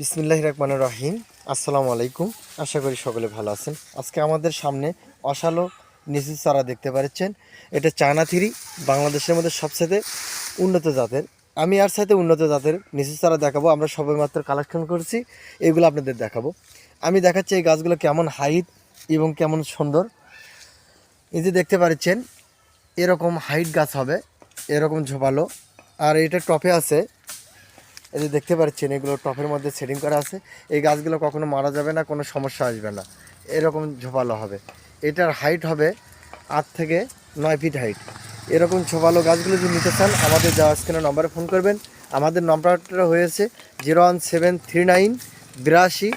বিসমিল্লাহ রহমান রহিম। আসসালামু আলাইকুম। আশা করি সকলে ভালো আছেন। আজকে আমাদের সামনে অশালো নিচু চারা দেখতে পাচ্ছেন। এটা চায়না থিরি, বাংলাদেশের মধ্যে সবচেয়ে উন্নত জাতের। আমি আর সাথে উন্নত জাতের নিচু চারা দেখাবো। আমরা সবাই মাত্র কালেকশন করছি। এগুলো আপনাদের দেখাবো। আমি দেখাচ্ছি এই গাছগুলো কেমন হাইট এবং কেমন সুন্দর। এই যে দেখতে পাচ্ছেন, এরকম হাইট গাছ হবে, এরকম ঝোপালো। আর এটা টপে আছে এই যে দেখতে পাচ্ছেন, এগুলো টপের মধ্যে সেটিং করা আছে। এই গাছগুলো কখনো মারা যাবে না, কোনো সমস্যা আসবে না। এরকম ঝোপালো হবে। এটার হাইট হবে আট থেকে নয় ফিট হাইট এরকম ঝোপালো গাছগুলো যদি নিতে চান, আমাদের দেওয়া স্ক্রিনে নম্বরে ফোন করবেন। আমাদের নম্বরটা হয়েছে zero one seven three nine বিরাশি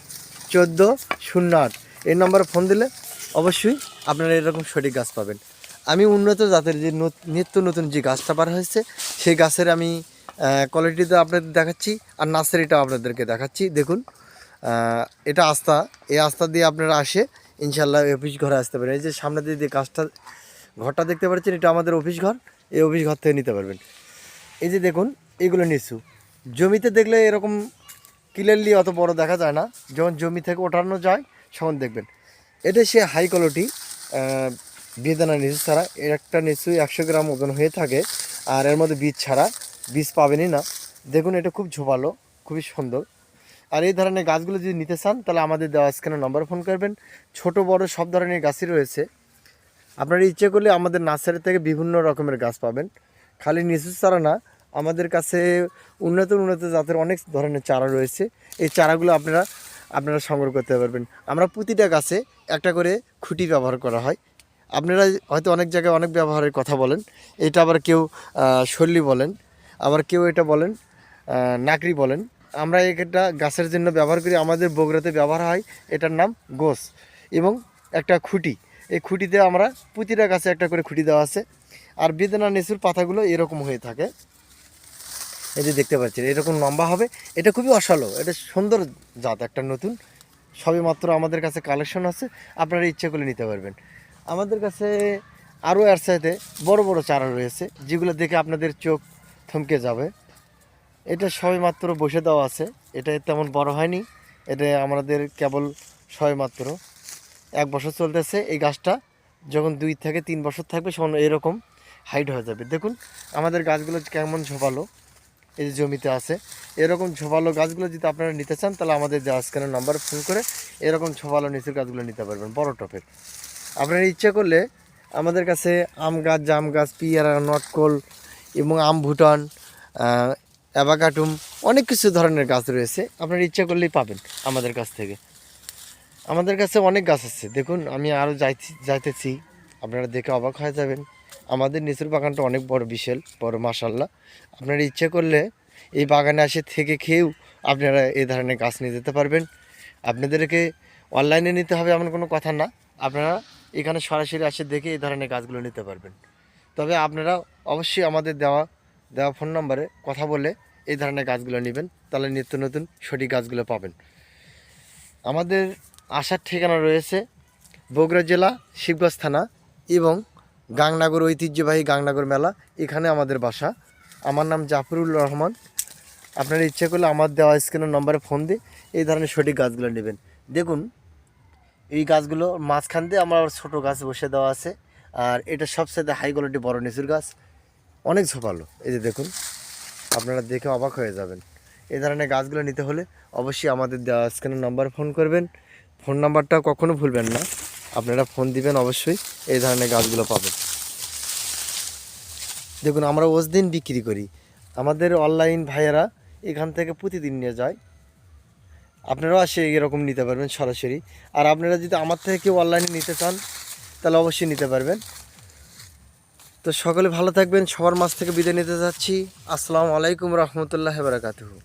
চোদ্দ শূন্য আট। এই নম্বরে ফোন দিলে অবশ্যই আপনারা এরকম সঠিক গাছ পাবেন। আমি উন্নত জাতের যে নত- নিত্য নতুন যে গাছটা পার হয়েছে, সেই গাছের আমি কোয়ালিটিতে আপনাদের দেখাচ্ছি, আর নার্সারিটাও আপনাদেরকে দেখাচ্ছি, দেখুন। এটা আস্থা এই আস্থা দিয়ে আপনারা আসে ইনশাল্লাহ অফিস ঘরে আসতে পারেন এই যে সামনে দিয়ে যে গাছটা ঘরটা দেখতে পাচ্ছেন, এটা আমাদের অফিস ঘর, এই অফিস ঘর থেকে নিতে পারবেন। এই যে দেখুন, এগুলো নিচু। জমিতে দেখলে এরকম ক্লিয়ারলি অত বড় দেখা যায় না। যখন জমি থেকে ওঠানো যায়, তখন দেখবেন। এটা সে হাই কোয়ালিটি বেদানা নিচু ছাড়া। এর একটা নিচু একশো গ্রাম ওজন হয়ে থাকে, আর এর মধ্যে বীজ ছাড়া। বীজ পাবেনই না। দেখুন, এটা খুব ঝোপালো খুবই সুন্দর। আর এই ধরনের গাছগুলো যদি নিতে চান, তাহলে আমাদের দেওয়া স্ক্যানে নম্বর ফোন করবেন। ছোট, বড় সব ধরনের গাছই রয়েছে। আপনারা ইচ্ছে করলে আমাদের নার্সারি থেকে বিভিন্ন রকমের গাছ পাবেন। খালি নিচু চারা না, আমাদের কাছে উন্নত উন্নত জাতের অনেক ধরনের চারা রয়েছে। এই চারাগুলো আপনারা আপনারা সংগ্রহ করতে পারবেন। আমরা প্রতিটা গাছে একটা করে খুঁটি ব্যবহার করা হয়। আপনারা হয়তো অনেক জায়গায় অনেক ব্যবহারের কথা বলেন। এটা আবার কেউ শল্যি বলেন। আবার কেউ এটা বলেন নাকড়ি বলেন। আমরা এটা গাছের জন্য ব্যবহার করি, আমাদের বগুড়াতে ব্যবহার হয়, এটার নাম গোস এবং একটা খুঁটি। এই খুঁটিতে আমরা প্রতিটা গাছে একটা করে খুঁটি দেওয়া আছে। আর বেদনা নেচুর পাতাগুলো এরকম হয়ে থাকে। এই যে দেখতে পাচ্ছেন, এরকম লম্বা হবে। এটা খুবই অসালো, এটা সুন্দর জাত, একটা নতুন। সবে মাত্র আমাদের কাছে কালেকশন আছে, আপনারা ইচ্ছে করলে নিতে পারবেন। আমাদের কাছে আরও এর সাথে বড় বড় চারা রয়েছে, যেগুলো দেখে আপনাদের চোখ থমকে যাবে। এটা সবে মাত্র বসে দেওয়া আছে। এটা তেমন বড় হয়নি। এটা আমাদের কেবল সবে মাত্র এক বছর চলতেছে এই গাছটা। যখন দুই থেকে তিন বছর থাকবে তখন এরকম হাইট হয়ে যাবে। দেখুন, আমাদের গাছগুলো কেমন ঝোপালো। এই যে জমিতে আছে। এরকম ঝোপালো গাছগুলো যদি আপনারা নিতে চান, তাহলে আমাদের যে স্ক্যানের নাম্বার ফোন করে এরকম ঝোপালো নিচের গাছগুলো নিতে পারবেন, বড় টপের। আপনারা ইচ্ছা করলে আমাদের কাছে আম গাছ, জাম গাছ, পিয়ারা, নটকল এবং আম ভুটান অ্যাবাকাটুম অনেক কিছু ধরনের গাছ রয়েছে। আপনার ইচ্ছা করলেই পাবেন আমাদের কাছ থেকে। আমাদের কাছে অনেক গাছ আছে। দেখুন, আমি আরও যাইছি যাইতেছি। আপনারা দেখে অবাক হয়ে যাবেন। আমাদের নিচুর বাগানটা অনেক বড় বিশাল, বড় মাসাল্লাহ আপনারা ইচ্ছে করলে এই বাগানে আসে থেকে খেয়েও আপনারা এই ধরনের গাছ নিয়ে যেতে পারবেন। আপনাদেরকে অনলাইনে নিতে হবে এমন কোনো কথা না। আপনারা এখানে সরাসরি আসে দেখে এই ধরনের গাছগুলো নিতে পারবেন। তবে আপনারা অবশ্যই আমাদের দেওয়া দেওয়া ফোন নম্বরে কথা বলে এই ধরনের গাছগুলো নেবেন। তাহলে নিত্য নতুন সঠিক গাছগুলো পাবেন। আমাদের আসার ঠিকানা রয়েছে বগুড়া জেলা, শিবগঞ্জ থানা এবং গাংনাগর ঐতিহ্যবাহী গাংনাগর মেলা। এখানে আমাদের বাসা। আমার নাম জাফরুল রহমান। আপনারা ইচ্ছে করলে আমার দেওয়া স্ক্রিনের নম্বরে ফোন দিয়ে এই ধরনের সঠিক গাছগুলো নেবেন। দেখুন, এই গাছগুলো মাঝখান দিয়ে আমার ছোটো গাছ বসে দেওয়া আছে। আর এটা সবচেয়ে হাই কোয়ালিটি বড় নিচুর গাছ। অনেক ঝোপালো এই যে দেখুন, আপনারা দেখে অবাক হয়ে যাবেন। এই ধরনের গাছগুলো নিতে হলে অবশ্যই আমাদের দেওয়া স্ক্রিনের নাম্বার ফোন করবেন। ফোন নাম্বারটা কখনো ভুলবেন না। আপনারা ফোন দিবেন অবশ্যই, এই ধরনের গাছগুলো পাবেন। দেখুন, আমরা ওস দিন বিক্রি করি। আমাদের অনলাইন ভাইয়েরা এখান থেকে প্রতিদিন নিয়ে যায়। আপনারাও আসে এরকম নিতে পারবেন সরাসরি। আর আপনারা যদি আমার থেকে কেউ অনলাইনে নিতে চান তাহলে অবশ্যই নিতে পারবেন। তো সকলে ভালো থাকবেন, সবার মাছ থেকে বিদায় নিতে যাচ্ছি। আসসালামু আলাইকুম রহমতুল্লাহ বারাকাতুহু।